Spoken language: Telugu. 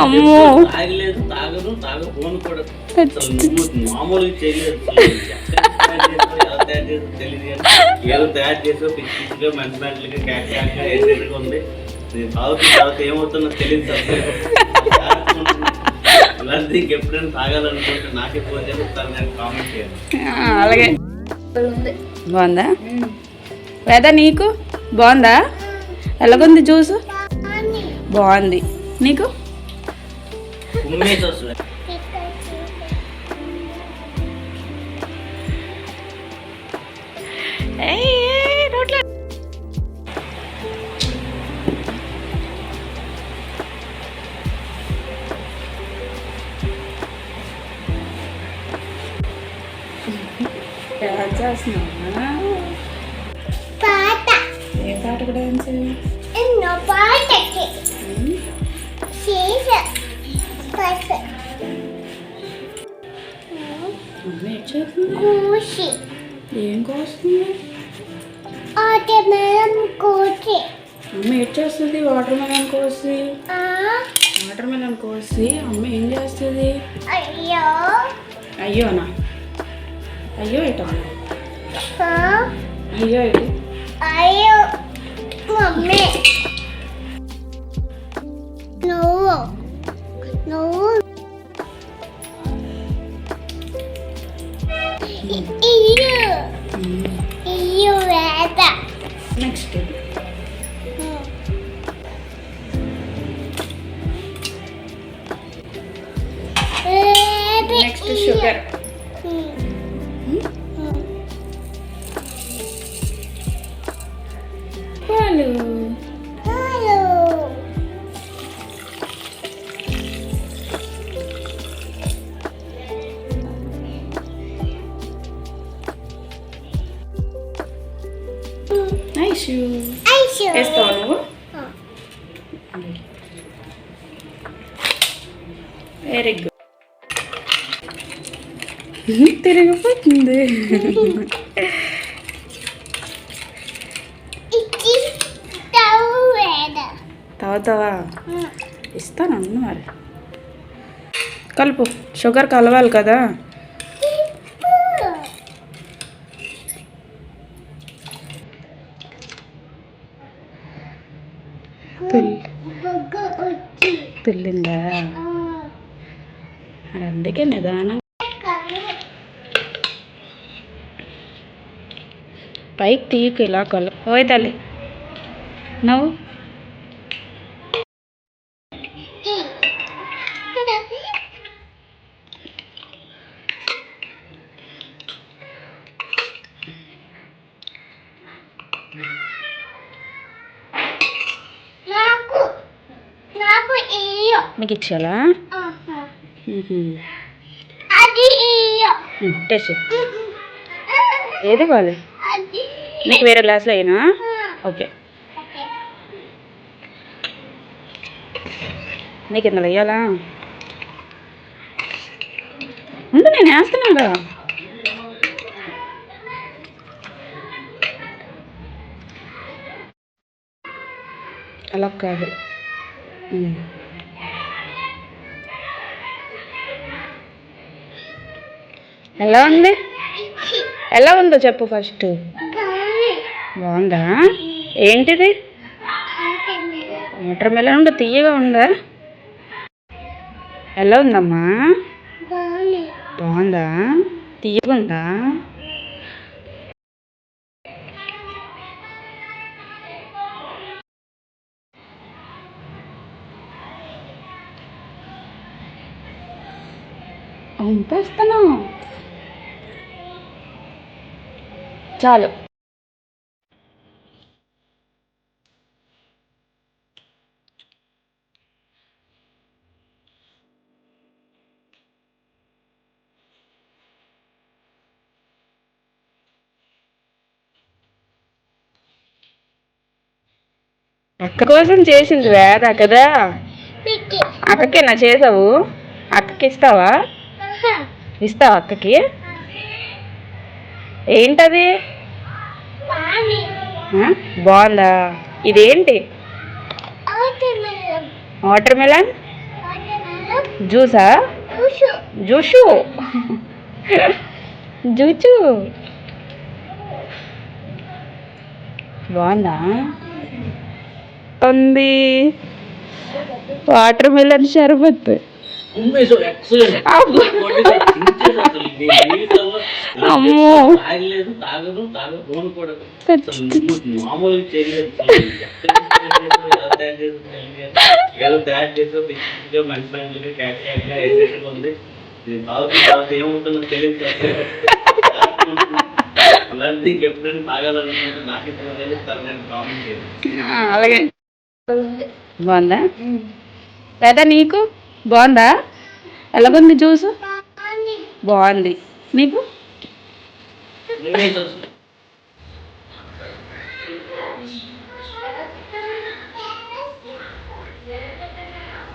అమ్మో. ఏదో తయారు పిచ్చి పిచ్చిగా మెంటలుగా క్యాక్ క్యాక్గా ఉంది. నేను తాగుతూ తాగుతూ ఏమవుతుందో తెలియదు ఇంకెప్పుడైనా తాగాలనుకుంటే నాకే ఫోన్ చేసి ఒకసారి నేను కామెంట్ చేయాలి అలాగే. బాగుందా. వేదా నీకు? బాగుందా? ఎలాగుంది జ్యూస్? బాగుంది. నీకు. డాన్స్ చేస్తున్నావా? పాట అమ్మ ఏం కోస్తుంది ఆట మేడం కూసి అమ్మ ఏం చేస్తుంది? వాటర్ మెలన్ కోసి. వాటర్ మెలన్ కోసి అమ్మ ఏం చేస్తుంది? అయ్యో. అయ్యోనా అయ్యో ఆ, అయ్యో ఏటి? అయ్యో. like that. Next to. Next is sugar. నైస్ వేస్తావా నువ్వు? వెరీ గుడ్ తిరిగిపోతుంది. తాగుతావా? ఇస్తాను అన్న మరి. కలుపు. షుగర్ కలవాలి కదా. పిల్ అందుకే నిదానం పైకి తీయకు ఇలా కలు ఓయ్ తల్లి. నవ్వు నాకు నాకు ఇయ్యో మీకు ఇచ్చాలా టేస్ట్ ఏది కావాలి? నీకు వేరే గ్లాస్లో అయినా ఓకే. నీకు ఇందులో వేయాలా? ఉండు నేను వేస్తున్నాగా అలా కాదు. ఎలా ఉంది? ఎలా ఉందో చెప్పు ఫస్ట్ బాగుందా? ఏంటిది? వాటర్ మెలన్ ఉందా? తీయగా ఉందా? ఎలా ఉందమ్మా? బాగుందా? తీయగుందా ఉందా? చాలు. అక్క కోసం చేసింది వేద కదా? అక్కకి నా చేసావు? అక్కకి ఇస్తావా? ఇస్తావా అక్కకి? ఏంటది? బాగుందా? ఇదేంటి? వాటర్ మెలన్ జ్యూసా? Susu. జూషు జూచు బాగుందా? ఉంది. వాటర్ మెలన్ షర్బత్. ఎక్సలెంట్ అమ్మో. తాగలేదు తాగదు తాగదు కూడా చేయలేదు. తయారు చేసావు, మంచి మంచిగా ఉంది. ఏముంటుందో తెలియదు. తాగాలనుకుంటే నాకే నేను కామెంట్ చేయను. అలాగే. బాగుందా? లేదా నీకు? బాగుందా? ఎలాగుంది జ్యూస్. బాగుంది. నీకు?